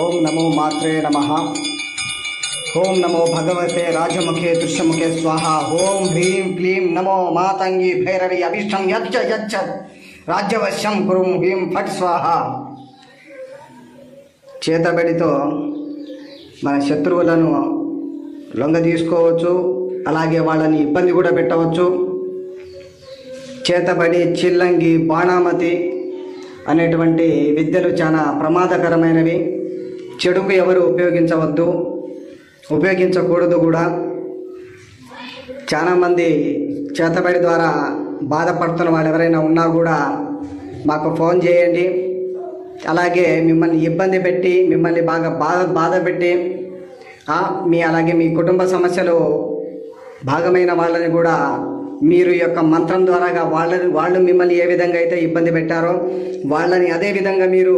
ఓం నమో మాత్రే నమ. ఓం నమో భగవతే రాజముఖే దృశ్యముఖే స్వాహ. ఓం హ్రీం క్లీం నమో మాతంగి భైరవి అభిష్టం యచ్చ యచ్చ రాజ్యవశ్యం కురుం హ్రీం ఫట్ స్వాహ. చేతబడితో మన శత్రువులను లొంగ తీసుకోవచ్చు అలాగే వాళ్ళని ఇబ్బంది కూడా పెట్టవచ్చు. చేతబడి చిల్లంగి బాణామతి అనేటువంటి విద్యలు చాలా ప్రమాదకరమైనవి. చెడుకు ఎవరు ఉపయోగించవద్దు ఉపయోగించకూడదు కూడా. చాలామంది చేతబడి ద్వారా బాధపడుతున్న వాళ్ళు ఎవరైనా ఉన్నా కూడా మాకు ఫోన్ చేయండి. అలాగే మిమ్మల్ని ఇబ్బంది పెట్టి మిమ్మల్ని బాగా బాధ బాధ పెట్టి మీ అలాగే మీ కుటుంబ సమస్యలు భాగమైన వాళ్ళని కూడా మీరు యొక్క మంత్రం ద్వారాగా వాళ్ళని వాళ్ళు మిమ్మల్ని ఏ విధంగా అయితే ఇబ్బంది పెట్టారో వాళ్ళని అదే విధంగా మీరు